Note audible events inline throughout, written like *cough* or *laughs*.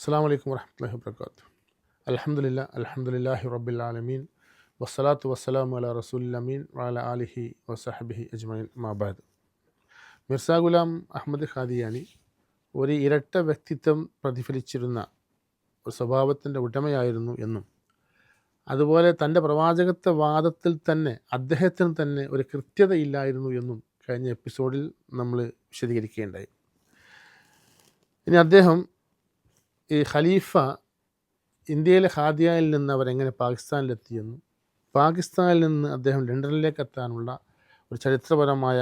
അസ്സാം വലൈക്കും വർഹമത്തല്ലാഹി വാബർക്കാത്തു അലഹമുല്ല അലഹമുല്ലാഹി റബ്ബിൽ വസ്സലാത്തു വസ്സലാമു അല റസൂലമീൻ വാല ആലിഹി വസഹബിഹി അജ്മൈൻ മാബാദ് മിർസാ ഗുലാം അഹമ്മദ് ഖാദിയാനി ഒരു ഇരട്ട വ്യക്തിത്വം പ്രതിഫലിച്ചിരുന്ന ഒരു സ്വഭാവത്തിന്റെ ഉടമയായിരുന്നു എന്നും അതുപോലെ തന്റെ പ്രവാചകത്വ വാദത്തിൽ തന്നെ അദ്ദേഹത്തിന് തന്നെ ഒരു കൃത്യതയില്ലായിരുന്നു എന്നും കഴിഞ്ഞ എപ്പിസോഡിൽ നമ്മൾ വിശദീകരിക്കുകയുണ്ടായി. ഇനി അദ്ദേഹം ഈ ഖലീഫ ഇന്ത്യയിലെ ഖാദിയയിൽ നിന്ന് അവരെങ്ങനെ പാകിസ്ഥാനിലെത്തിയെന്നും പാകിസ്ഥാനിൽ നിന്ന് അദ്ദേഹം ലണ്ടനിലേക്ക് എത്താനുള്ള ഒരു ചരിത്രപരമായ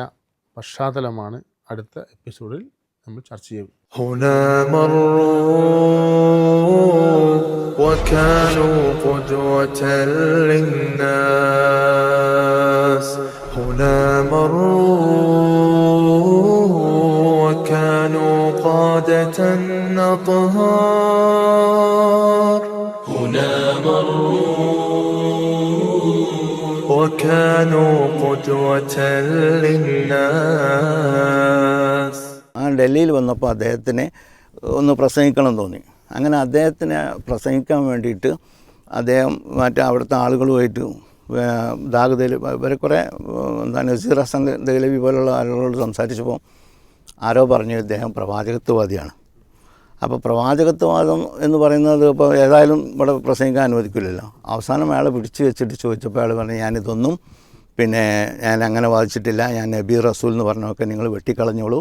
പശ്ചാത്തലമാണ് അടുത്ത എപ്പിസോഡിൽ നമ്മൾ ചർച്ച ചെയ്യും هنا مروا وكانوا قدوة للناس هنا مروا قادة أطهار هنا مروا وكانوا قدوة للناس ആ ഡൽഹിയിൽ വന്നപ്പോൾ അദ്ദേഹത്തിന് ഒന്ന് പ്രസംഗിക്കണം തോന്നി അങ്ങനെ അദ്ദേഹത്തിന് പ്രസംഗിക്കാൻ വേണ്ടിയിട്ട് അദ്ദേഹം മറ്റേ അവിടുത്തെ ആളുകളുമായിട്ട് ദാഗുദയിൽ ഇവരെ കുറേ എന്താണ് നസീർ ഹസൻ ദഹലവി പോലുള്ള ആളുകളോട് സംസാരിച്ചപ്പോൾ ആരോ പറഞ്ഞു ഇദ്ദേഹം പ്രവാചകത്വവാദിയാണ്. അപ്പോൾ പ്രവാചകത്വവാദം എന്ന് പറയുന്നത് ഇപ്പോൾ ഏതായാലും ഇവിടെ പ്രസംഗിക്കാൻ അനുവദിക്കില്ലല്ലോ. അവസാനം അയാളെ പിടിച്ചു വെച്ചിട്ട് ചോദിച്ചപ്പോൾ അയാൾ പറഞ്ഞു ഞാനിതൊന്നും പിന്നെ ഞാൻ അങ്ങനെ വാദിച്ചിട്ടില്ല. ഞാൻ നബി റസൂൽ എന്ന് പറഞ്ഞൊക്കെ നിങ്ങൾ വെട്ടിക്കളഞ്ഞോളൂ.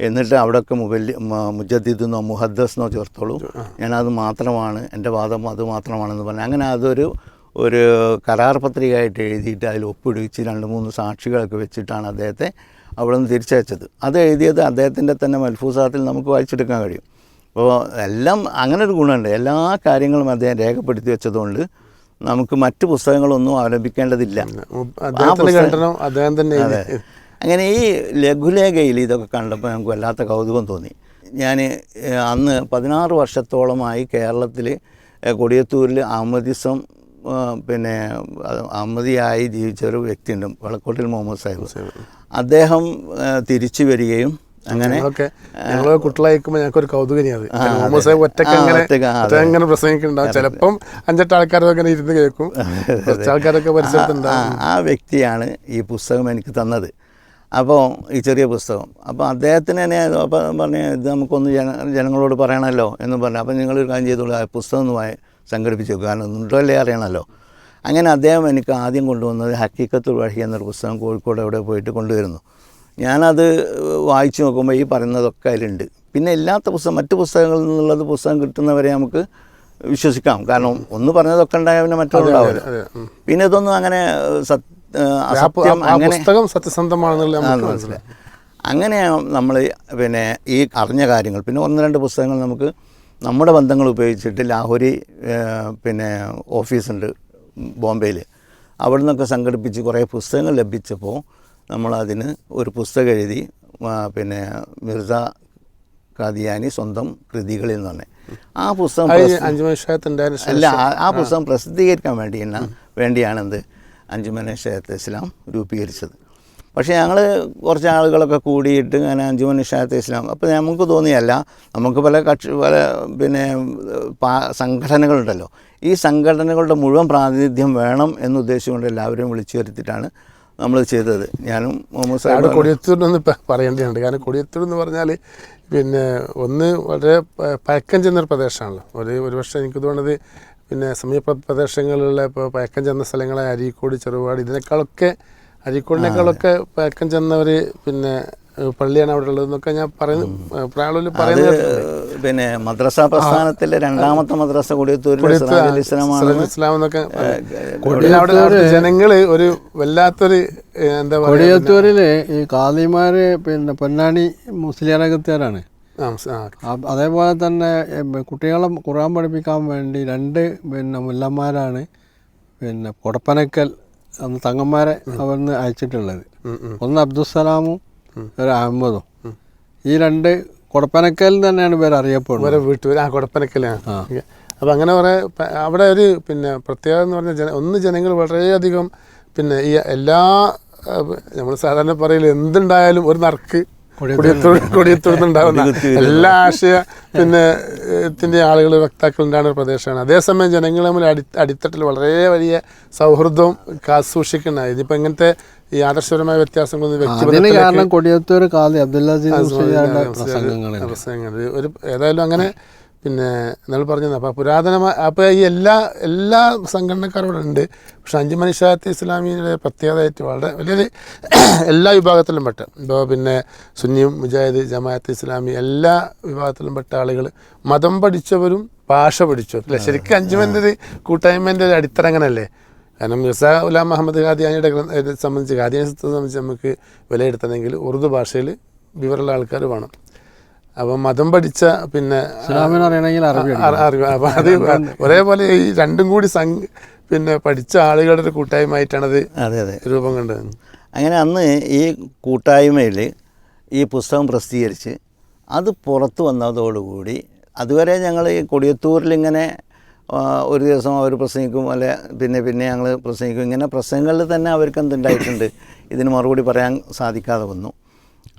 എന്നിട്ട് അവിടെയൊക്കെ മുബല്ലി മുജദ്ദീദ് എന്നോ മുഹദ്ദസ് എന്നോ ചേർത്തോളൂ. ഞാനത് മാത്രമാണ് എന്റെ വാദം അത് മാത്രമാണെന്ന് പറഞ്ഞു. അങ്ങനെ അതൊരു ഒരു കരാർ പത്രികയായിട്ട് എഴുതിയിട്ട് അതിൽ ഒപ്പിടിച്ച് രണ്ട് മൂന്ന് സാക്ഷികളൊക്കെ വെച്ചിട്ടാണ് അദ്ദേഹത്തെ അവിടെ നിന്ന് തിരിച്ചയച്ചത്. അത് എഴുതിയത് അദ്ദേഹത്തിന്റെ തന്നെ മൽഫൂസാത്തിൽ നമുക്ക് വായിച്ചെടുക്കാൻ കഴിയും. അപ്പോൾ എല്ലാം അങ്ങനെ ഒരു ഗുണമുണ്ട്. എല്ലാ കാര്യങ്ങളും അദ്ദേഹം രേഖപ്പെടുത്തി വെച്ചതുകൊണ്ട് നമുക്ക് മറ്റു പുസ്തകങ്ങളൊന്നും അവലംബിക്കേണ്ടതില്ല. അദ്ദേഹം തന്നെ അങ്ങനെ ഈ ലഘുലേഖയിൽ ഇതൊക്കെ കണ്ടപ്പോൾ ഞങ്ങൾക്ക് വല്ലാത്ത കൗതുകം തോന്നി. ഞാൻ അന്ന് പതിനാറ് വർഷത്തോളമായി കേരളത്തിൽ കൊടിയത്തൂരിൽ അഹമ്മദിസം പിന്നെ അമ്മതിയായി ജീവിച്ച ഒരു വ്യക്തിയുണ്ട് വളക്കോട്ടിൽ മുഹമ്മദ് സാഹിബ്. അദ്ദേഹം തിരിച്ചു വരികയും അങ്ങനെ കുട്ടികളയക്കുമ്പോൾ ഞങ്ങൾക്ക് ഒരു കൗതുകനിയത് മുഹമ്മദ് സാഹിബ് ഒറ്റയ്ക്ക് ആ, അങ്ങനെ പ്രസംഗിക്കുന്നുണ്ടാവും ചിലപ്പം അഞ്ചെട്ട് ആൾക്കാരൊക്കെ അങ്ങനെ ഇരുന്ന് കേൾക്കും. ആൾക്കാരൊക്കെ പരിസരത്തുണ്ടാവും ആ വ്യക്തിയാണ് ഈ പുസ്തകം എനിക്ക് തന്നത്. അപ്പോൾ ഈ ചെറിയ പുസ്തകം. അപ്പോൾ അദ്ദേഹത്തിന് തന്നെ അപ്പോൾ പറഞ്ഞു ഇത് നമുക്കൊന്ന് ജന ജനങ്ങളോട് പറയണമല്ലോ എന്ന് പറഞ്ഞു. അപ്പോൾ നിങ്ങളൊരു കാര്യം ചെയ്തോളൂ. ആ പുസ്തകം ഒന്ന് വായി സംഘടിപ്പിച്ചു. കാരണം ഒന്നുണ്ടല്ലേ അറിയണമല്ലോ. അങ്ങനെ അദ്ദേഹം എനിക്ക് ആദ്യം കൊണ്ടുവന്നത് ഹക്കീക്കത്ത് വഴി എന്നൊരു പുസ്തകം കോഴിക്കോട് എവിടെ പോയിട്ട് കൊണ്ടുവരുന്നു. ഞാനത് വായിച്ചു നോക്കുമ്പോൾ ഈ പറയുന്നതൊക്കെ അതിലുണ്ട്. പിന്നെ ഇല്ലാത്ത പുസ്തകം മറ്റു പുസ്തകങ്ങളിൽ നിന്നുള്ളത് പുസ്തകം കിട്ടുന്നവരെ നമുക്ക് വിശ്വസിക്കാം. കാരണം ഒന്ന് പറഞ്ഞതൊക്കെ ഉണ്ടായ പിന്നെ മറ്റുണ്ടാവില്ല പിന്നെ ഇതൊന്നും അങ്ങനെ സത് ആ പു- അസത്യം ആ അങ്ങനെ അങ്ങനെ നമ്മൾ പിന്നെ ഈ അറിഞ്ഞ കാര്യങ്ങൾ പിന്നെ ഒന്ന് രണ്ട് പുസ്തകങ്ങൾ നമുക്ക് നമ്മുടെ ബന്ധങ്ങൾ ഉപയോഗിച്ചിട്ട് ലാഹോരി പിന്നെ ഓഫീസുണ്ട് ബോംബെയിൽ അവിടെ നിന്നൊക്കെ സംഘടിപ്പിച്ച് കുറേ പുസ്തകങ്ങൾ ലഭിച്ചപ്പോൾ നമ്മളതിന് ഒരു പുസ്തകം എഴുതി പിന്നെ മിർസ ഖാദിയാനി സ്വന്തം കൃതികളിൽ നിന്ന് തന്നെ ആ പുസ്തകം അല്ല ആ- പുസ്തകം പ്രസിദ്ധീകരിക്കാൻ വേണ്ടി വേണ്ടിയാണ് എന്ത് അഞ്ചുമന ഷേത്ത് ഇസ്ലാം രൂപീകരിച്ചത്. പക്ഷേ ഞങ്ങൾ കുറച്ച് ആളുകളൊക്കെ കൂടിയിട്ട് അങ്ങനെ അഞ്ചുമന ഷേത്ത് ഇസ്ലാം. അപ്പോൾ നമുക്ക് തോന്നിയല്ല നമുക്ക് പല കക്ഷി പല പിന്നെ പാ സംഘടനകളുണ്ടല്ലോ. ഈ സംഘടനകളുടെ മുഴുവൻ പ്രാതിനിധ്യം വേണം എന്നുദ്ദേശിച്ചുകൊണ്ട് എല്ലാവരെയും വിളിച്ചു വരുത്തിയിട്ടാണ് നമ്മൾ ചെയ്തത്. ഞാനും മുഹമ്മദ് സാഹിബ് കൊടിയത്തൂരിനൊന്ന് പറയേണ്ടതുണ്ട്. കാരണം കൊടിയത്തൂർ എന്ന് പറഞ്ഞാൽ പിന്നെ ഒന്ന് വളരെ പയക്കം ചെന്നൊരു പ്രദേശമാണല്ലോ. ഒരു ഒരു പക്ഷേ എനിക്ക് തോന്നുന്നത് പിന്നെ സമീപ പ്രദേശങ്ങളിലുള്ള ഇപ്പോൾ പഴക്കം ചെന്ന സ്ഥലങ്ങളായ അരീക്കോട് ചെറുപാട് ഇതിനേക്കാളൊക്കെ അരീക്കോടിനേക്കാളൊക്കെ പഴക്കം ചെന്നവര് പിന്നെ പള്ളിയാണ് അവിടെ ഉള്ളതെന്നൊക്കെ ഞാൻ പറയുന്നു പ്രായമുള്ള പറയുന്നത് പിന്നെ മദ്രസ പ്രസ്ഥാനത്തിലെ രണ്ടാമത്തെ മദ്രസ കൊടിയത്തൂരിൽ ഇസ്ലാം എന്നൊക്കെ അവിടെ ജനങ്ങൾ ഒരു വല്ലാത്തൊരു എന്താ പറയുക കൊടിയത്തൂരിൽ ഈ കാദിമാര് പിന്നെ പൊന്നാണി മുസ്ലിയാരകത്തുകാരാണ് അതേപോലെ തന്നെ കുട്ടികളെ ഖുർആൻ പഠിപ്പിക്കാൻ വേണ്ടി രണ്ട് പിന്നെ മുല്ലന്മാരാണ്. പിന്നെ കൊടപ്പനക്കൽ അന്ന് തങ്ങന്മാരെ അവിടുന്ന് അയച്ചിട്ടുള്ളത്. ഒന്ന് അബ്ദുസലാമും ഒരു അഹമ്മദും. ഈ രണ്ട് കൊടപ്പനക്കൽ തന്നെയാണ് ഇവർ അറിയപ്പെടുന്നത്. വീട്ടുപേര് ആ കൊടപ്പനക്കലാണ് അപ്പം അങ്ങനെ കുറേ അവിടെ ഒരു പിന്നെ പ്രത്യേകത എന്ന് പറഞ്ഞാൽ ജന ഒന്ന് ജനങ്ങൾ വളരെയധികം പിന്നെ ഈ എല്ലാ നമ്മൾ സാധാരണ പറയില്ല എന്തുണ്ടായാലും ഒരു നറുക്ക് കൊടിയത്തൂർ കൊടിയത്തൂർന്നുണ്ടാവുന്ന എല്ലാ ആശയ പിന്നെ ത്തിന്റെ ആളുകൾ വക്താക്കൾ ഉണ്ടാകുന്ന ഒരു പ്രദേശമാണ്. അതേസമയം ജനങ്ങൾ തമ്മിൽ അടി അടിത്തട്ടിൽ വളരെ വലിയ സൗഹൃദവും കാസൂക്ഷിക്കുന്ന ഇതിപ്പോൾ ഇങ്ങനത്തെ ഈ ആദർശപരമായ വ്യത്യാസങ്ങളൊന്നും കാരണം കൊടിയത്തൂർ കാലി പ്രസംഗങ്ങൾ ഒരു ഏതായാലും അങ്ങനെ പിന്നെ നമ്മൾ പറഞ്ഞത് അപ്പോൾ പുരാതനമായ അപ്പോൾ ഈ എല്ലാ എല്ലാ സംഘടനക്കാരോടും ഉണ്ട്. പക്ഷെ അഞ്ച് മനുഷ്യാത്ത് ഇസ്ലാമിയുടെ പ്രത്യേകതയായിട്ട് വളരെ വലിയത് *clears throat* എല്ലാ വിഭാഗത്തിലും പെട്ട. ഇപ്പോൾ പിന്നെ സുന്നിയും മുജാഹിദ് ജമാഅത്ത് ഇസ്ലാമി എല്ലാ വിഭാഗത്തിലും പെട്ട ആളുകൾ മതം പഠിച്ചവരും ഭാഷ പഠിച്ചവരും. അല്ലേ? ശരിക്കും അഞ്ചുമന്റെ ഒരു കൂട്ടായ്മേന്റെ ഒരു അടിത്തറ അങ്ങനല്ലേ കാരണം മിർസ ഉലാം മുഹമ്മദ് ഖാദിയാനിയുടെ സംബന്ധിച്ച് ഖാദിയാനെ സംബന്ധിച്ച് നമുക്ക് വിലയിരുത്തണമെങ്കിൽ ഉറുദു ഭാഷയിൽ വിവരമുള്ള ആൾക്കാർ വേണം. അപ്പം മതം പഠിച്ച പിന്നെ അറിവ് അപ്പം അത് ഒരേപോലെ ഈ രണ്ടും കൂടി പിന്നെ പഠിച്ച ആളുകളുടെ ഒരു അത് അതെ അതെ. രൂപം കണ്ടത്. അങ്ങനെ അന്ന് ഈ കൂട്ടായ്മയിൽ ഈ പുസ്തകം പ്രസിദ്ധീകരിച്ച് അത് പുറത്തു വന്നതോടുകൂടി അതുവരെ ഞങ്ങൾ ഈ കൊടിയത്തൂരിൽ ഇങ്ങനെ ഒരു ദിവസം അവർ പ്രസംഗിക്കും അല്ലെ പിന്നെ പിന്നെ ഞങ്ങൾ പ്രസംഗിക്കും. ഇങ്ങനെ പ്രസംഗങ്ങളിൽ തന്നെ അവർക്ക് എന്തുണ്ടായിട്ടുണ്ട്? ഇതിന് മറുപടി പറയാൻ സാധിക്കാതെ വന്നു.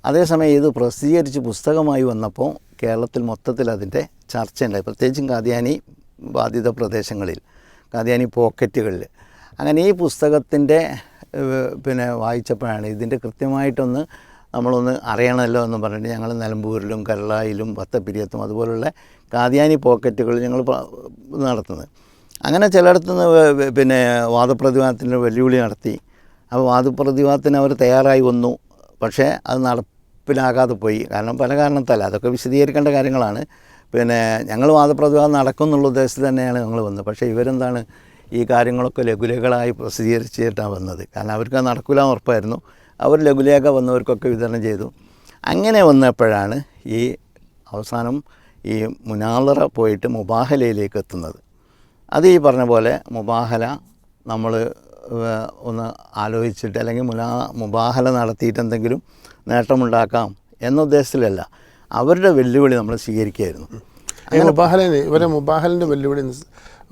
അതേസമയം ഇത് പ്രസിദ്ധീകരിച്ച് പുസ്തകമായി വന്നപ്പോൾ കേരളത്തിൽ മൊത്തത്തിൽ അതിന്റെ ചർച്ചയുണ്ടായി. പ്രത്യേകിച്ചും കാദ്യാനി ബാധിത പ്രദേശങ്ങളിൽ കാദ്യാനി പോക്കറ്റുകളിൽ. അങ്ങനെ ഈ പുസ്തകത്തിന്റെ പിന്നെ വായിച്ചപ്പോഴാണ് ഇതിന്റെ കൃത്യമായിട്ടൊന്ന് നമ്മളൊന്ന് അറിയണമല്ലോ എന്ന് പറഞ്ഞിട്ട് ഞങ്ങൾ നിലമ്പൂരിലും കരളായിലും വത്തപ്പിരിയത്തും അതുപോലുള്ള കാദ്യാനി പോക്കറ്റുകൾ ഞങ്ങൾ നടത്തുന്നത്. അങ്ങനെ ചിലയിടത്തു നിന്ന് പിന്നെ വാദപ്രതിവാദത്തിന്റെ വെല്ലുവിളി നടത്തി. അപ്പോൾ വാദപ്രതിവാദത്തിന് അവർ തയ്യാറായി വന്നു. പക്ഷേ അത് നടപ്പിലാകാതെ പോയി. കാരണം പല കാരണത്താൽ അതൊക്കെ വിശദീകരിക്കേണ്ട കാര്യങ്ങളാണ്. പിന്നെ ഞങ്ങൾ വാദപ്രതിവാദം നടക്കും എന്നുള്ള ഉദ്ദേശത്തിൽ തന്നെയാണ് ഞങ്ങൾ വന്നത്. പക്ഷേ ഇവരെന്താണ് ഈ കാര്യങ്ങളൊക്കെ ലഘുലേഖകളായി പ്രസിദ്ധീകരിച്ചിട്ടാണ് വന്നത്. കാരണം അവർക്ക് നടക്കില്ല ഉറപ്പായിരുന്നു. അവർ ലഘുലേഖ വന്നവർക്കൊക്കെ വിതരണം ചെയ്തു. അങ്ങനെ വന്നപ്പോഴാണ് ഈ അവസാനം ഈ മുനാളറ പോയിട്ട് മുബാഹലയിലേക്ക് എത്തുന്നത്. അത് ഈ പറഞ്ഞ പോലെ മുബാഹല നമ്മൾ ഒന്ന് ആലോചിച്ചിട്ട് അല്ലെങ്കിൽ മുലാ മുബാഹല നടത്തിയിട്ട് എന്തെങ്കിലും നേട്ടമുണ്ടാക്കാം എന്ന ഉദ്ദേശത്തിലല്ല. അവരുടെ വെല്ലുവിളി നമ്മൾ സ്വീകരിക്കുകയായിരുന്നു. ഈ മുബാഹലിന് ഇവരെ മുബാഹലിന്റെ വെല്ലുവിളി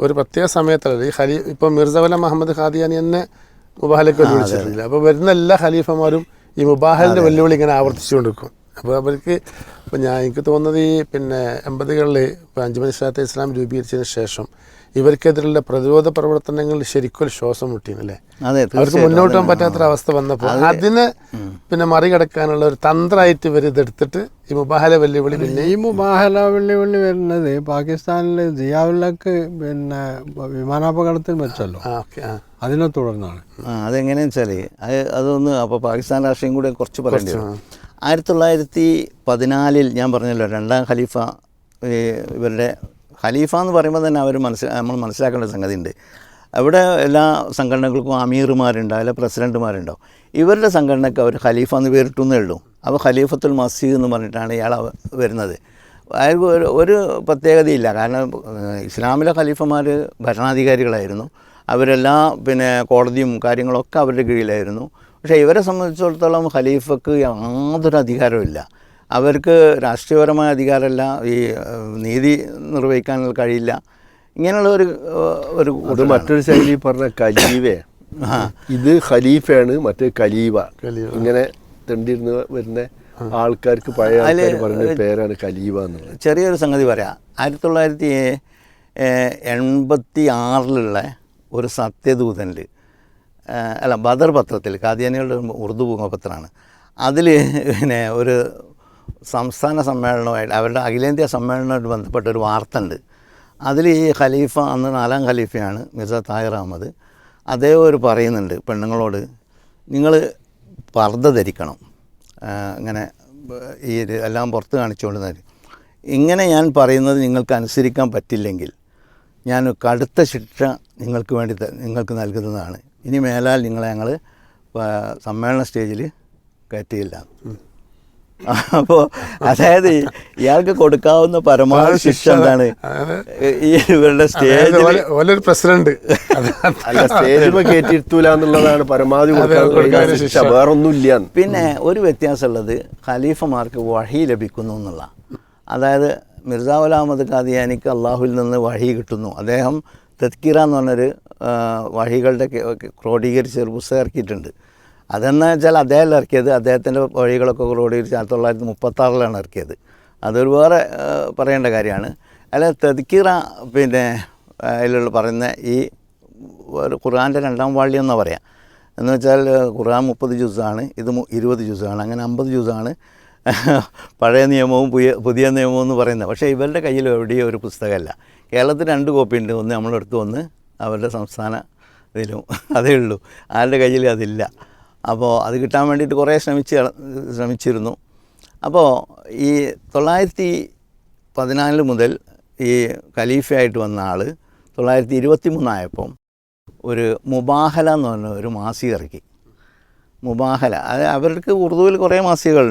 ഒരു പ്രത്യേക സമയത്തല്ല. ഈ ഖലീ ഇപ്പം മിർസവല മുഹമ്മദ് ഖാദിയാനി തന്നെ മുബാഹലേക്ക് വെല്ലുവിളിച്ചിട്ടില്ല അപ്പോൾ വരുന്ന എല്ലാ ഖലീഫമാരും ഈ മുബാഹലിന്റെ വെല്ലുവിളി ഇങ്ങനെ ആവർത്തിച്ചു ആവർത്തിച്ചുകൊണ്ടിരിക്കും. അപ്പോൾ അവർക്ക് ഇപ്പം ഞാൻ എനിക്ക് തോന്നുന്നത് ഈ പിന്നെ എൺപതുകളിൽ ഇപ്പോൾ അഞ്ചു ഇസ്ലാത്തെ ഇസ്ലാം രൂപീകരിച്ചതിന് ശേഷം ഇവർക്കെതിരെയുള്ള പ്രതിരോധ പ്രവർത്തനങ്ങൾ ശരിക്കും ശ്വാസം മുട്ടിയെന്നല്ലേ അതെ അവർക്ക് മുന്നോട്ട് പോകാൻ പറ്റാത്തൊരവസ്ഥ വന്നപ്പോൾ അതിന് പിന്നെ മറികടക്കാനുള്ള ഒരു തന്ത്രമായിട്ട് ഇവർ ഇതെടുത്തിട്ട് ഈ മുബാഹല വെല്ലുവിളി പിന്നെ ഈ മുബാഹല വെല്ലുവിളി വരുന്നത് പാകിസ്ഥാനിലെ ജിയാവുല്ലക്ക് പിന്നെ വിമാനാപകടത്തിൽ വെച്ചല്ലോ. അതിനെ തുടർന്നാണ്. അതെങ്ങനെയാണെന്ന് വെച്ചാൽ അത് അതൊന്ന് അപ്പോൾ പാകിസ്ഥാൻ രാഷ്ട്രീയം കൂടെ കുറച്ച് പറയേണ്ടി വരും. ആയിരത്തി തൊള്ളായിരത്തി പതിനാലിൽ ഞാൻ പറഞ്ഞല്ലോ രണ്ടാം ഖലീഫ ഇവരുടെ ഖലീഫ എന്ന് പറയുമ്പോൾ തന്നെ അവർ മനസ്സിൽ നമ്മൾ മനസ്സിലാക്കേണ്ട സംഗതി ഉണ്ട് അവിടെ എല്ലാ സംഘടനകൾക്കും അമീർമാരുണ്ടാവും അല്ലെ പ്രസിഡന്റുമാരുണ്ടാവും ഇവരുടെ സംഘടനയ്ക്ക് അവർ ഖലീഫ എന്ന് പേരിട്ടുന്നേ ഉള്ളൂ. അപ്പോൾ ഖലീഫത്തുൽ മസീദ് എന്ന് പറഞ്ഞിട്ടാണ് ഇയാൾ വരുന്നത്. ഒരു ഒരു പ്രത്യേകതയില്ല. കാരണം ഇസ്ലാമിലെ ഖലീഫമാർ ഭരണാധികാരികളായിരുന്നു. അവരെല്ലാം പിന്നെ കോടതിയും കാര്യങ്ങളൊക്കെ അവരുടെ കീഴിലായിരുന്നു. പക്ഷേ ഇവരെ സംബന്ധിച്ചിടത്തോളം ഖലീഫക്ക് യാതൊരു അധികാരമില്ല അവർക്ക് രാഷ്ട്രീയപരമായ അധികാരമല്ല ഈ നീതി നിർവഹിക്കാൻ കഴിയില്ല. ഇങ്ങനെയുള്ള ഒരു ഒരു അത് മറ്റൊരു ശൈലി പറഞ്ഞ കലീവേ. ഇത് ഖലീഫയാണ് മറ്റേ കലീവ. ഇങ്ങനെ തെണ്ടിരുന്ന് വരുന്ന ആൾക്കാർക്ക് പഴയ പറഞ്ഞ പേരാണ് കലീവ എന്നുള്ളത്. ചെറിയൊരു സംഗതി പറയാം. ആയിരത്തി തൊള്ളായിരത്തി എൺപത്തി ആറിലുള്ള ഒരു സത്യദൂതനിൽ അല്ല ബദർ പത്രത്തിൽ കാദ്യാനികളുടെ ഒരു ഉറുദു മുഖപത്രമാണ് അതിൽ പിന്നെ ഒരു സംസ്ഥാന സമ്മേളനമായിട്ട് അവരുടെ അഖിലേന്ത്യാ സമ്മേളനവുമായിട്ട് ബന്ധപ്പെട്ട ഒരു വാർത്ത ഉണ്ട് അതിൽ ഈ ഖലീഫ അന്ന് നാലാം ഖലീഫയാണ് മിർസ താഹിർ അഹമ്മദ്. അദ്ദേഹം ഒരു പറയുന്നുണ്ട് പെണ്ണുങ്ങളോട് നിങ്ങൾ പർദ്ദ ധരിക്കണം. ഇങ്ങനെ ഈ എല്ലാം പുറത്ത് കാണിച്ചുകൊണ്ട് തരും ഇങ്ങനെ ഞാൻ പറയുന്നത് നിങ്ങൾക്ക് അനുസരിക്കാൻ പറ്റില്ലെങ്കിൽ ഞാൻ കടുത്ത ശിക്ഷ നിങ്ങൾക്ക് വേണ്ടി നിങ്ങൾക്ക് നൽകുന്നതാണ്. ഇനി മേലാൽ നിങ്ങളെ ഞങ്ങൾ സമ്മേളന സ്റ്റേജിൽ കയറ്റിയില്ല. അപ്പോൾ അതായത് ഇയാൾക്ക് കൊടുക്കാവുന്ന പരമാവധി ശിക്ഷ എന്താണ്? ഈ ഇവരുടെ സ്റ്റേജ് ഓലൊരു പ്രസിഡന്റ്. അല്ല സ്റ്റേജിൽ കയറ്റിയിരുത്തൂല എന്നുള്ളതാണ് പരമാവധി കൊടുക്കാൻ ശിക്ഷ. വേറൊന്നുമില്ല. പിന്നെ ഒരു വ്യത്യാസമുള്ളത് ഖലീഫമാർക്ക് വഴി ലഭിക്കുന്നു എന്നുള്ള. അതായത് മിർജ ഉൽ അഹമ്മദ് ഖാദിയാനിക്ക് അള്ളാഹുവിൽ നിന്ന് വഴി കിട്ടുന്നു. അദ്ദേഹം തെത്കിറ എന്ന് പറഞ്ഞൊരു വഴികളുടെ ക്രോഡീകരിച്ച് ക്രോഡീകരിച്ച ഒരു പുസ്തകം ഇറക്കിയിട്ടുണ്ട്. അതെന്ന് വെച്ചാൽ അദ്ദേഹം ഇറക്കിയത്. അദ്ദേഹത്തിന്റെ വഴികളൊക്കെ റോഡിൽ ആയിരത്തി തൊള്ളായിരത്തി മുപ്പത്താറിലാണ് ഇറക്കിയത്. അതൊരു വേറെ പറയേണ്ട കാര്യമാണ്. അല്ല തെതുക്കീറ പിന്നെ അതിലുള്ള പറയുന്ന ഈ ഒരു ഖുർആന്റെ രണ്ടാം വാള്യം എന്നാണ് പറയാം. എന്ന് വെച്ചാൽ ഖുർആൻ മുപ്പത് ജ്യൂസാണ് ഇത് ഇരുപത് ജ്യൂസാണ് അങ്ങനെ അമ്പത് ജ്യൂസാണ് പഴയ നിയമവും പുതിയ പുതിയ നിയമവും എന്ന് പറയുന്നത്. പക്ഷേ ഇവരുടെ കയ്യിൽ എവിടെയും ഒരു പുസ്തകമല്ല. കേരളത്തിൽ രണ്ട് കോപ്പി ഉണ്ട്. ഒന്ന് നമ്മളെടുത്ത് ഒന്ന് അവരുടെ സംസ്ഥാന ഇതിലും അതേ ഉള്ളൂ. ആരുടെ കയ്യിൽ അതില്ല. അപ്പോൾ അത് കിട്ടാൻ വേണ്ടിയിട്ട് കുറേ ശ്രമിച്ച് ശ്രമിച്ചിരുന്നു. അപ്പോൾ ഈ തൊള്ളായിരത്തി പതിനാല് മുതൽ ഈ ഖലീഫയായിട്ട് വന്ന ആൾ തൊള്ളായിരത്തി ഇരുപത്തി മൂന്നായപ്പം ഒരു മുബാഹല എന്ന് പറഞ്ഞ ഒരു മാസിക ഇറക്കി. മുബാഹല. അത് അവർക്ക് ഉറുദുവിൽ കുറേ മാസികകൾ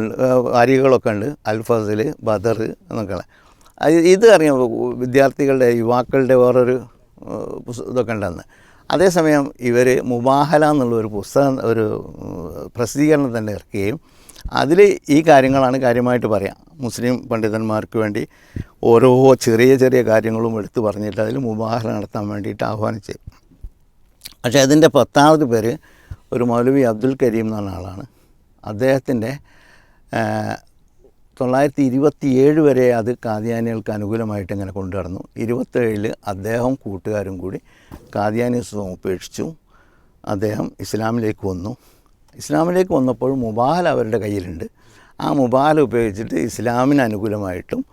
വാരികകളൊക്കെ ഉണ്ട്. അൽഫസൽ ബദർ എന്നൊക്കെ ഇത് അറിയാം വിദ്യാർത്ഥികളുടെ യുവാക്കളുടെ വേറൊരു ഇതൊക്കെ ഉണ്ടെന്ന്. അതേസമയം ഇവർ മുബാഹല എന്നുള്ള ഒരു പുസ്തകം ഒരു പ്രസിദ്ധീകരണം തന്നെ ഇറക്കുകയും അതിൽ ഈ കാര്യങ്ങളാണ് കാര്യമായിട്ട് പറയാം. മുസ്ലിം പണ്ഡിതന്മാർക്ക് വേണ്ടി ഓരോ ചെറിയ ചെറിയ കാര്യങ്ങളും എടുത്തു പറഞ്ഞിട്ട് അതിൽ മുബാഹല നടത്താൻ വേണ്ടിയിട്ട് ആഹ്വാനിച്ചു. പക്ഷേ അതിന്റെ പത്താമത് പേര് ഒരു മൗലവി അബ്ദുൽ കരീം എന്ന് ആളാണ്. അദ്ദേഹത്തിന്റെ തൊള്ളായിരത്തി ഇരുപത്തി ഏഴ് വരെ അത് കാദ്യാനികൾക്ക് അനുകൂലമായിട്ട് ഇങ്ങനെ കൊണ്ടുനടന്നു. ഇരുപത്തേഴിൽ അദ്ദേഹം കൂട്ടുകാരും കൂടി കാദ്യാനിസം ഉപേക്ഷിച്ചു. അദ്ദേഹം ഇസ്ലാമിലേക്ക് വന്നു. ഇസ്ലാമിലേക്ക് വന്നപ്പോൾ മുബാൽ അവരുടെ കയ്യിലുണ്ട്. ആ മുബാൽ ഉപയോഗിച്ചിട്ട് ഇസ്ലാമിന് അനുകൂലമായിട്ടും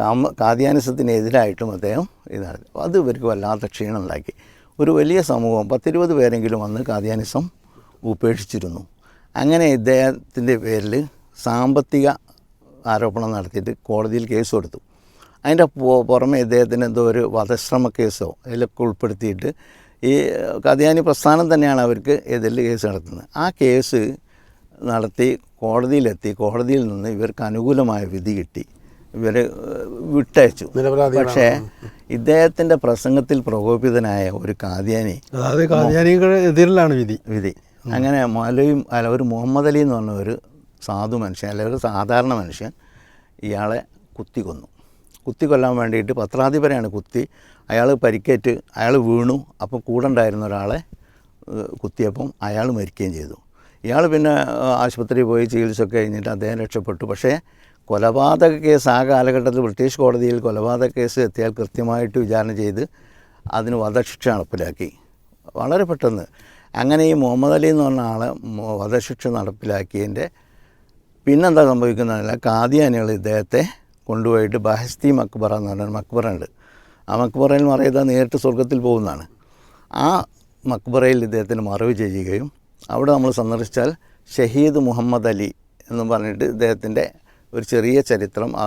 കാമ കാദ്യാനിസത്തിനെതിരായിട്ടും അദ്ദേഹം ഇതാണ് അത് ഇവർക്ക് വല്ലാത്ത ക്ഷീണം ഉണ്ടാക്കി. ഒരു വലിയ സമൂഹം പത്തിരുപത് പേരെങ്കിലും വന്ന് കാദ്യാനിസം ഉപേക്ഷിച്ചിരുന്നു. അങ്ങനെ ഇദ്ദേഹത്തിന്റെ പേരിൽ സാമ്പത്തിക ആരോപണം നടത്തിയിട്ട് കോടതിയിൽ കേസ് കൊടുത്തു. അതിന്റെ പുറമെ ഇദ്ദേഹത്തിന് എന്തോ ഒരു വധശ്രമ കേസോ അതിലൊക്കെ ഉൾപ്പെടുത്തിയിട്ട് ഈ കഥയാനി പ്രസ്ഥാനം തന്നെയാണ് അവർക്ക് എതിരിൽ കേസ് നടത്തുന്നത്. ആ കേസ് നടത്തി കോടതിയിലെത്തി കോടതിയിൽ നിന്ന് ഇവർക്ക് അനുകൂലമായ വിധി കിട്ടി. ഇവർ വിട്ടയച്ചു. പക്ഷേ ഇദ്ദേഹത്തിന്റെ പ്രസംഗത്തിൽ പ്രകോപിതനായ ഒരു കാദ്യാനി അതായത് കാദ്യാനികളുടെ എതിരിലാണ് വിധി. വിധി. അങ്ങനെ മലയും അല്ല ഒരു മുഹമ്മദ് അലി എന്ന് പറഞ്ഞ ഒരു സാധു മനുഷ്യൻ അല്ലെങ്കിൽ ഒരു സാധാരണ മനുഷ്യൻ ഇയാളെ കുത്തി കൊന്നു. കുത്തി കൊല്ലാൻ വേണ്ടിയിട്ട് പത്രാധിപരെയാണ് കുത്തി. അയാൾ പരിക്കേറ്റ് അയാൾ വീണു. അപ്പോൾ കൂടെ ഉണ്ടായിരുന്ന ഒരാളെ കുത്തിയപ്പം അയാൾ മരിക്കുകയും ചെയ്തു. ഇയാൾ പിന്നെ ആശുപത്രിയിൽ പോയി ചികിത്സയൊക്കെ കഴിഞ്ഞിട്ട് അദ്ദേഹം രക്ഷപ്പെട്ടു. പക്ഷേ കൊലപാതക കേസ് ആ കാലഘട്ടത്തിൽ ബ്രിട്ടീഷ് കോടതിയിൽ കൊലപാതക കേസ് എത്തിയാൽ കൃത്യമായിട്ട് വിചാരണ ചെയ്ത് അതിന് വധശിക്ഷ നടപ്പിലാക്കി. വളരെ പെട്ടെന്ന്. അങ്ങനെ ഈ മുഹമ്മദ് അലി എന്ന് പറഞ്ഞ ആളെ വധശിക്ഷ നടപ്പിലാക്കിയതിന്റെ പിന്നെന്താ സംഭവിക്കുന്നതല്ല കാദിയാനികൾ ഇദ്ദേഹത്തെ കൊണ്ടുപോയിട്ട് ബഹസ്തി മക്ബറ എന്ന് പറഞ്ഞ മക്ബറ ഉണ്ട് ആ മക്ബറയിൽ മറയത നേരിട്ട് സ്വർഗത്തിൽ പോകുന്നതാണ്. ആ മക്ബറയിൽ ഇദ്ദേഹത്തിന് മറവ് ചെയ്യുകയും അവിടെ നമ്മൾ സന്ദർശിച്ചാൽ ഷഹീദ് മുഹമ്മദ് അലി എന്ന് പറഞ്ഞിട്ട് ഇദ്ദേഹത്തിന്റെ ഒരു ചെറിയ ചരിത്രം ആ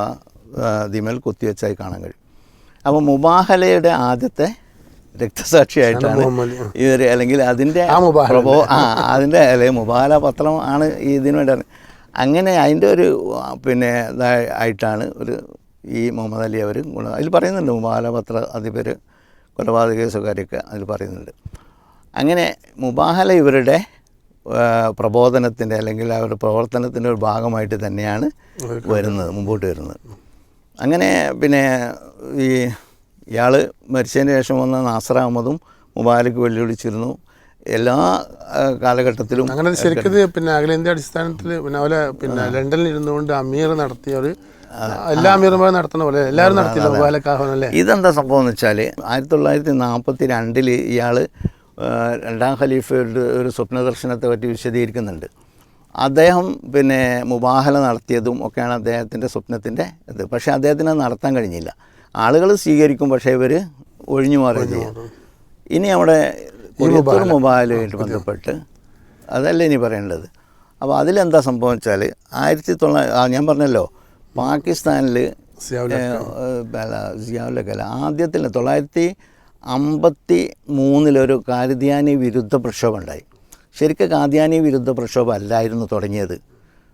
ദിമേൽ കുത്തിവെച്ചായി കാണാൻ കഴിയും. അപ്പോൾ മുബാഹലയുടെ ആദ്യത്തെ രക്തസാക്ഷിയായിട്ടാണ്. ഇവർ അല്ലെങ്കിൽ അതിന്റെ ആ മുബാഹല പ്രഭോ ആ അതിന്റെ അല്ലെങ്കിൽ മുബാല പത്രം ആണ് ഈ ഇതിനു വേണ്ടി അങ്ങനെ അതിന്റെ ഒരു പിന്നെ ആയിട്ടാണ് ഒരു ഈ മുഹമ്മദ് അലി അവർ അതിൽ പറയുന്നുണ്ട് മുബാല പത്ര അധിപർ കൊലപാതക കേസുകാരൊക്കെ അതിൽ പറയുന്നുണ്ട്. അങ്ങനെ മുബാഹല ഇവരുടെ പ്രബോധനത്തിന്റെ അല്ലെങ്കിൽ അവരുടെ പ്രവർത്തനത്തിന്റെ ഒരു ഭാഗമായിട്ട് തന്നെയാണ് വരുന്നത് മുമ്പോട്ട് വരുന്നത്. അങ്ങനെ പിന്നെ ഈ ഇയാൾ മരിച്ചതിന് ശേഷം വന്ന നാസർ അഹമ്മദും മുബാരക്ക് വെല്ലുവിളിച്ചിരുന്നു. എല്ലാ കാലഘട്ടത്തിലും അങ്ങനെ ശരിക്കും പിന്നെ അഖിലേന്ത്യാ അടിസ്ഥാനത്തിൽ പിന്നെ അതുപോലെ പിന്നെ ലണ്ടനിൽ ഇരുന്നുകൊണ്ട് അമീർ നടത്തിയ ഒരു എല്ലാ അമീർമാരും നടത്തുന്ന പോലെ എല്ലാവരും അല്ലേ? ഇതെന്താ സംഭവം എന്ന് വെച്ചാൽ ആയിരത്തി തൊള്ളായിരത്തി നാൽപ്പത്തി രണ്ടിൽ ഇയാൾ രണ്ടാം ഖലീഫയുടെ ഒരു സ്വപ്ന ദർശനത്തെ പറ്റി വിശദീകരിക്കുന്നുണ്ട്. അദ്ദേഹം പിന്നെ മുബാഹല നടത്തിയതും ഒക്കെയാണ് അദ്ദേഹത്തിന്റെ സ്വപ്നത്തിന്റെ ഇത്. പക്ഷേ അദ്ദേഹത്തിന് അത് നടത്താൻ കഴിഞ്ഞില്ല. ആളുകൾ സ്വീകരിക്കും പക്ഷേ ഇവർ ഒഴിഞ്ഞു മാറി. ഇനി അവിടെ കൊടിയത്തൂർ മൊബൈലുമായിട്ട് ബന്ധപ്പെട്ട് അതല്ല ഇനി പറയേണ്ടത്? അപ്പോൾ അതിലെന്താ സംഭവം വെച്ചാൽ ആയിരത്തി തൊള്ളായിരത്തി ഞാൻ പറഞ്ഞല്ലോ പാകിസ്ഥാനിൽ സിയാവുലക്കല ആദ്യത്തിൽ തൊള്ളായിരത്തി അമ്പത്തി മൂന്നിലൊരു കാരുദ്യാനി വിരുദ്ധ പ്രക്ഷോഭം ഉണ്ടായി ശരിക്കും കാദ്യാനി വിരുദ്ധ പ്രക്ഷോഭം അല്ലായിരുന്നു തുടങ്ങിയത്.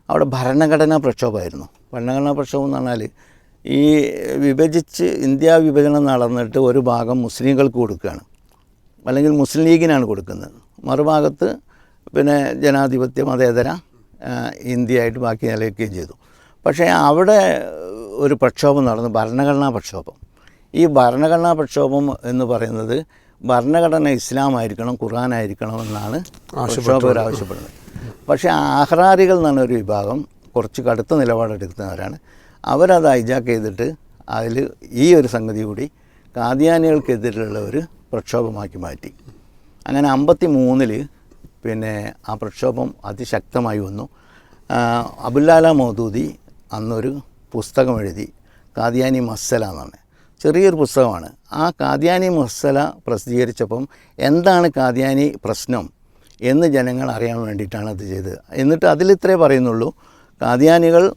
അവിടെ ഭരണഘടനാ പ്രക്ഷോഭമായിരുന്നു. ഭരണഘടനാ പ്രക്ഷോഭം എന്ന് പറഞ്ഞാൽ ഈ വിഭജിച്ച് ഇന്ത്യ വിഭജനം നടന്നിട്ട് ഒരു ഭാഗം മുസ്ലിങ്ങൾക്ക് കൊടുക്കുകയാണ്. അല്ലെങ്കിൽ മുസ്ലിം ലീഗിനാണ് കൊടുക്കുന്നത്. മറുഭാഗത്ത് പിന്നെ ജനാധിപത്യ മതേതര ഇന്ത്യയായിട്ട് ബാക്കി നിലയ്ക്കുകയും ചെയ്തു. പക്ഷേ അവിടെ ഒരു പ്രക്ഷോഭം നടന്നു ഭരണഘടനാ പ്രക്ഷോഭം. ഈ ഭരണഘടനാ പ്രക്ഷോഭം എന്ന് പറയുന്നത് ഭരണഘടന ഇസ്ലാം ആയിരിക്കണം ഖുർആൻ ആയിരിക്കണം എന്നാണ് പ്രക്ഷോഭകർ ആവശ്യപ്പെടുന്നത്. പക്ഷേ ആഹ്റാരികൾ എന്നാണ് ഒരു വിഭാഗം കുറച്ച് കടുത്ത നിലപാടെടുക്കുന്നവരാണ്. അവരത് ഹൈജാക്ക് ചെയ്തിട്ട് അതിൽ ഈ ഒരു സംഗതി കൂടി കാദിയാനികൾക്കെതിരെയുള്ള ഒരു പ്രക്ഷോഭമാക്കി മാറ്റി. അങ്ങനെ അമ്പത്തി മൂന്നിൽ പിന്നെ ആ പ്രക്ഷോഭം അതിശക്തമായി വന്നു. അബുല്ലാല മോദൂദി അന്നൊരു പുസ്തകം എഴുതി കാദ്യാനി മസ്സല എന്നാണ്. ചെറിയൊരു പുസ്തകമാണ്. ആ കാദ്യാനി മസ്സല പ്രസിദ്ധീകരിച്ചപ്പം എന്താണ് കാദ്യാനി പ്രശ്നം എന്ന് ജനങ്ങൾ അറിയാൻ വേണ്ടിയിട്ടാണ് അത് ചെയ്തത്. എന്നിട്ട് അതിലിത്രേ പറയുന്നുള്ളൂ കാദ്യാനികൾ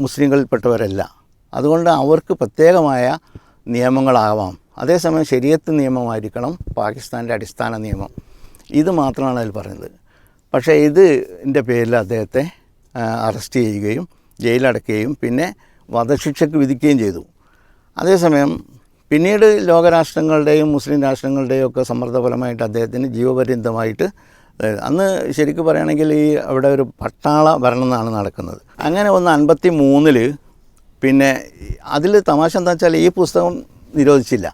മുസ്ലിങ്ങളിൽപ്പെട്ടവരല്ല അതുകൊണ്ട് അവർക്ക് പ്രത്യേകമായ നിയമങ്ങളാവാം. അതേസമയം ശരിയത്ത് നിയമമായിരിക്കണം പാകിസ്ഥാന്റെ അടിസ്ഥാന നിയമം. ഇത് മാത്രമാണ് അതിൽ പറയുന്നത്. പക്ഷേ ഇതിന്റെ പേരിൽ അദ്ദേഹത്തെ അറസ്റ്റ് ചെയ്യുകയും ജയിലടക്കുകയും പിന്നെ വധശിക്ഷയ്ക്ക് വിധിക്കുകയും ചെയ്തു. അതേസമയം പിന്നീട് ലോകരാഷ്ട്രങ്ങളുടെയും മുസ്ലിം രാഷ്ട്രങ്ങളുടെയും ഒക്കെ സമ്മർദ്ദഫലമായിട്ട് അദ്ദേഹത്തിന് ജീവപര്യന്തമായിട്ട് അന്ന് ശരിക്കും പറയുകയാണെങ്കിൽ ഈ അവിടെ ഒരു പട്ടാള ഭരണം എന്നാണ് നടക്കുന്നത്. അങ്ങനെ ഒന്ന് അൻപത്തി മൂന്നിൽ പിന്നെ അതിൽ തമാശ എന്താ വെച്ചാൽ ഈ പുസ്തകം നിരോധിച്ചില്ല.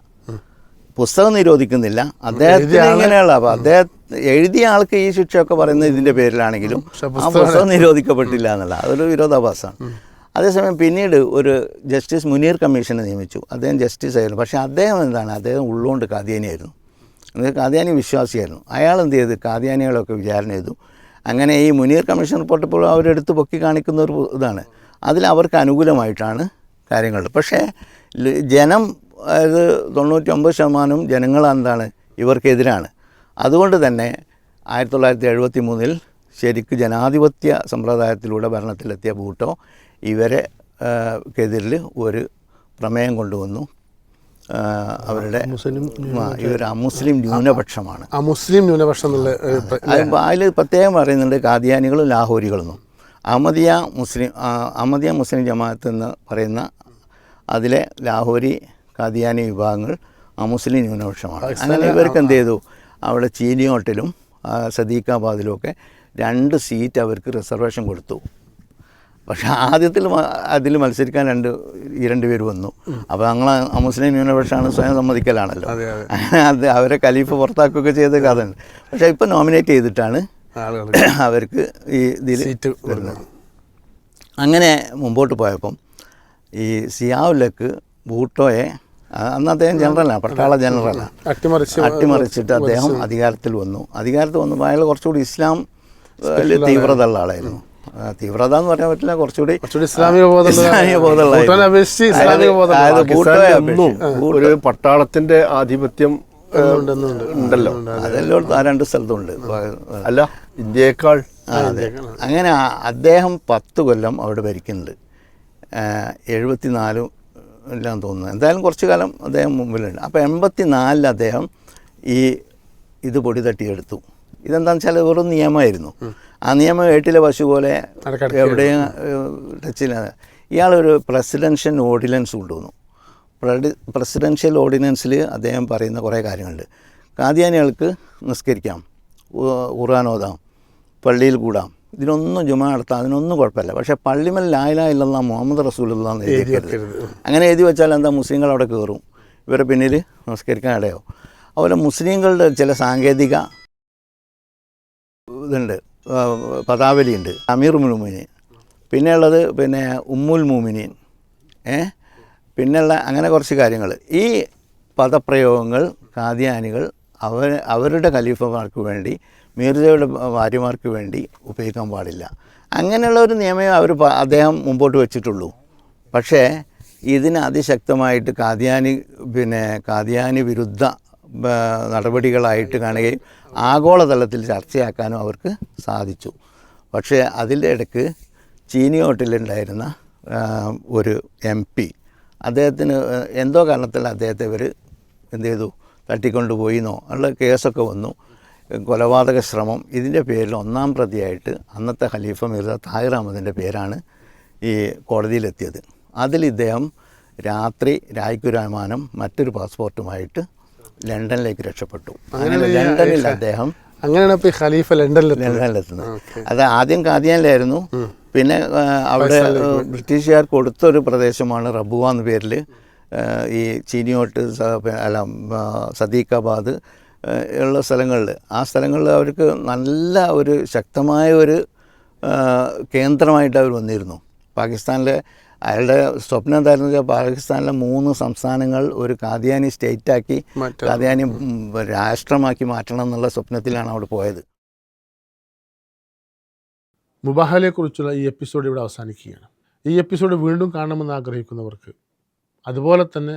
പുസ്തകം നിരോധിക്കുന്നില്ല. അദ്ദേഹത്തിന് ഇങ്ങനെയുള്ള അപ്പോൾ അദ്ദേഹം എഴുതിയ ആൾക്ക് ഈ ശിക്ഷയൊക്കെ പറയുന്നത് ഇതിന്റെ പേരിലാണെങ്കിലും ആ പുസ്തകം നിരോധിക്കപ്പെട്ടില്ല എന്നുള്ള അതൊരു വിരോധാഭാസമാണ്. അതേസമയം പിന്നീട് ഒരു ജസ്റ്റിസ് മുനീർ കമ്മീഷനെ നിയമിച്ചു. അദ്ദേഹം ജസ്റ്റിസ് ആയിരുന്നു. പക്ഷേ അദ്ദേഹം എന്താണ്? അദ്ദേഹം ഉള്ളുകൊണ്ട് കാതിയാനിയായിരുന്നു അതായത് കാതിയാനി വിശ്വാസിയായിരുന്നു. അയാൾ എന്ത് ചെയ്ത്? കാതിയാനികളൊക്കെ വിചാരണ ചെയ്തു. അങ്ങനെ ഈ മുനീർ കമ്മീഷൻ റിപ്പോർട്ട് ഇപ്പോൾ അവരെടുത്ത് പൊക്കി കാണിക്കുന്ന ഒരു ഇതാണ്. അതിൽ അവർക്ക് അനുകൂലമായിട്ടാണ് കാര്യങ്ങൾ. പക്ഷേ ജനം അതായത് തൊണ്ണൂറ്റി ഒമ്പത് ശതമാനം ജനങ്ങൾ എന്താണ് ഇവർക്കെതിരാണ്. അതുകൊണ്ട് തന്നെ ആയിരത്തി തൊള്ളായിരത്തി എഴുപത്തി മൂന്നിൽ ശരിക്കും ജനാധിപത്യ സമ്പ്രദായത്തിലൂടെ ഭരണത്തിലെത്തിയ ഭൂട്ടോ ഇവരെ ക്കെതിരിൽ ഒരു പ്രമേയം കൊണ്ടുവന്നു. അവരുടെ മുസ്ലിം ഇവർ അമുസ്ലിം ന്യൂനപക്ഷമാണ്. അമുസ്ലിം മുസ്ലിം ന്യൂനപക്ഷം എന്നുള്ള അതിൽ പ്രത്യേകം പറയുന്നുണ്ട് കാദിയാനികളും ലാഹോരികളും അഹമ്മദിയ മുസ്ലിം അഹമ്മദിയ മുസ്ലിം ജമാഅത്ത് എന്ന് പറയുന്ന അതിലെ ലാഹോരി കാദിയാനി വിഭാഗങ്ങൾ മുസ്ലിം ന്യൂനപക്ഷമാണ്. അങ്ങനെ ഇവർക്ക് എന്ത് ചെയ്തു? അവിടെ ചീനിയോട്ടിലും സദീഖാബാദിലും ഒക്കെ രണ്ട് സീറ്റ് അവർക്ക് റിസർവേഷൻ കൊടുത്തു. പക്ഷേ ആദ്യത്തിൽ അതിൽ മത്സരിക്കാൻ രണ്ട് ഈ രണ്ട് പേര് വന്നു. അപ്പോൾ ഞങ്ങൾ മുസ്ലിം ന്യൂനപക്ഷമാണ് സ്വയം സമ്മതിക്കലാണല്ലോ. *laughs* അത് അവരെ ഖലീഫ് പുറത്താക്കുകയൊക്കെ ചെയ്ത കഥയുണ്ട് പക്ഷേ ഇപ്പോൾ നോമിനേറ്റ് ചെയ്തിട്ടാണ് *clears throat* അവർക്ക് ഈ ഇതിൽ സീറ്റ് വരുന്നത്. അങ്ങനെ മുമ്പോട്ട് പോയപ്പം ഈ സിയാവുലക്ക് ഭൂട്ടോയെ ആ, അന്ന് അദ്ദേഹം ജനറലാണ് പട്ടാള ജനറലാണ് അട്ടിമറിച്ച് അട്ടിമറിച്ചിട്ട് അദ്ദേഹം അധികാരത്തിൽ വന്നു. അധികാരത്തിൽ വന്നപ്പോൾ അയാൾ കുറച്ചുകൂടി ഇസ്ലാം തീവ്രത ഉള്ള ആളായിരുന്നു. തീവ്രത എന്ന് പറയാൻ പറ്റില്ല കുറച്ചുകൂടി ഇസ്ലാമിക ബോധമുള്ള- ഒരു പട്ടാളത്തിന്റെ ആധിപത്യം ഉണ്ടല്ലോ. അതെല്ലായിടത്തും ആ രണ്ട് സ്ഥലത്തുണ്ട്. അല്ല ഇന്ത്യയേക്കാൾ. അങ്ങനെ അദ്ദേഹം പത്ത് കൊല്ലം അവിടെ ഭരിക്കുന്നുണ്ട്. എഴുപത്തി നാലും എല്ലാം തോന്നുന്നത്. എന്തായാലും കുറച്ച് കാലം അദ്ദേഹം മുമ്പിലുണ്ട്. അപ്പോൾ എൺപത്തി നാലിൽ അദ്ദേഹം ഈ ഇത് പൊടി തട്ടിയെടുത്തു. ഇതെന്താണെന്ന് വെച്ചാൽ വെറും നിയമമായിരുന്നു. ആ നിയമം ഏട്ടിലെ പശു പോലെ എവിടെയും ടച്ചില്ലാതെ ഇയാളൊരു പ്രസിഡൻഷ്യൽ ഓർഡിനൻസ് കൊണ്ടുവന്നു. പ്രസിഡൻഷ്യൽ ഓർഡിനൻസിൽ അദ്ദേഹം പറയുന്ന കുറേ കാര്യങ്ങളുണ്ട്. കാദിയാനികൾക്ക് നിസ്കരിക്കാം. ഉറാനോദാം പള്ളിയിൽ കൂടാം. ഇതിനൊന്നും ജുമ നടത്താം അതിനൊന്നും കുഴപ്പമില്ല. പക്ഷേ പള്ളിമൽ ലായില ഇല്ലെന്ന മുഹമ്മദ് റസൂലുള്ള അങ്ങനെ എഴുതി വെച്ചാൽ എന്താ മുസ്ലിങ്ങൾ അവിടെ കയറും? ഇവരെ പിന്നിൽ നമസ്കരിക്കാൻ ഇടയോ? അതുപോലെ മുസ്ലിങ്ങളുടെ ചില സാങ്കേതിക ഇതുണ്ട്. പദാവലി ഉണ്ട്. അമീർ മുലുമിനി പിന്നെയുള്ളത് പിന്നെ ഉമ്മുൽ മൂമിനീൻ ഏ? പിന്നെയുള്ള അങ്ങനെ കുറച്ച് കാര്യങ്ങൾ. ഈ പദപ്രയോഗങ്ങൾ കാദ്യാനികൾ അവർ അവരുടെ ഖലീഫമാർക്ക് വേണ്ടി മീർജയുടെ ഭാര്യമാർക്ക് വേണ്ടി ഉപയോഗിക്കാൻ പാടില്ല. അങ്ങനെയുള്ള ഒരു നിയമം അവർ അദ്ദേഹം മുമ്പോട്ട് വെച്ചിട്ടുള്ളൂ. പക്ഷേ ഇതിന് അതിശക്തമായിട്ട് കാദ്യാനി പിന്നെ കാദ്യാനി വിരുദ്ധ നടപടികളായിട്ട് കാണുകയും ആഗോളതലത്തിൽ ചർച്ചയാക്കാനും അവർക്ക് സാധിച്ചു. പക്ഷേ അതിന്റെ ഇടയ്ക്ക് ചീനിയോട്ടിലുണ്ടായിരുന്ന ഒരു എം പി അദ്ദേഹത്തിന് എന്തോ കാരണത്തിൽ അദ്ദേഹത്തെ ഇവർ എന്ത് ചെയ്തു? തട്ടിക്കൊണ്ടുപോയിന്നോ? ഉള്ള കേസൊക്കെ വന്നു. കൊലപാതക ശ്രമം ഇതിന്റെ പേരിൽ ഒന്നാം പ്രതിയായിട്ട് അന്നത്തെ ഖലീഫ മിർസ താഹിർ അഹമ്മദിന്റെ പേരാണ് ഈ കോടതിയിലെത്തിയത്. അതിൽ ഇദ്ദേഹം രാത്രി രായ്ക്കുരാമാനം മറ്റൊരു പാസ്പോർട്ടുമായിട്ട് ലണ്ടനിലേക്ക് രക്ഷപ്പെട്ടു. അങ്ങനെ ലണ്ടനിൽ അദ്ദേഹം അങ്ങനെയാണ് ഇപ്പോൾ ഈ ഖലീഫ ലണ്ടനിൽ ലണ്ടനിലെത്തുന്നത്. അത് ആദ്യം കാദിയാനിലായിരുന്നു പിന്നെ അവിടെ ബ്രിട്ടീഷുകാർ കൊടുത്തൊരു പ്രദേശമാണ് റബുവ എന്ന പേരിൽ ഈ ചീനിയോട്ട് അല്ല സദീഖാബാദ് ഉള്ള സ്ഥലങ്ങളിൽ. ആ സ്ഥലങ്ങളിൽ അവർക്ക് നല്ല ഒരു ശക്തമായ ഒരു കേന്ദ്രമായിട്ട് അവർ വന്നിരുന്നു. പാകിസ്ഥാനിലെ അയാളുടെ സ്വപ്നം എന്തായിരുന്നു വെച്ചാൽ പാകിസ്ഥാനിലെ മൂന്ന് സംസ്ഥാനങ്ങൾ ഒരു കാദിയാനി സ്റ്റേറ്റാക്കി ആക്കി കാദിയാനി രാഷ്ട്രമാക്കി മാറ്റണം എന്നുള്ള സ്വപ്നത്തിലാണ് അവിടെ പോയത്. മുബാഹലയെക്കുറിച്ചുള്ള ഈ എപ്പിസോഡ് ഇവിടെ അവസാനിക്കുകയാണ്. ഈ എപ്പിസോഡ് വീണ്ടും കാണണമെന്ന് ആഗ്രഹിക്കുന്നവർക്ക് അതുപോലെ തന്നെ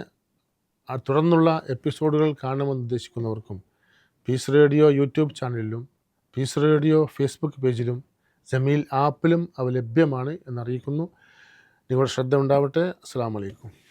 തുടർന്നുള്ള എപ്പിസോഡുകൾ കാണണമെന്ന് ഉദ്ദേശിക്കുന്നവർക്കും പീസ് റേഡിയോ യൂട്യൂബ് ചാനലിലും പീസ് റേഡിയോ ഫേസ്ബുക്ക് പേജിലും ജമീൽ ആപ്പിലും അവ ലഭ്യമാണ് എന്നറിയിക്കുന്നു. നിങ്ങളുടെ ശ്രദ്ധ ഉണ്ടാവട്ടെ. അസ്സാം വലൈക്കും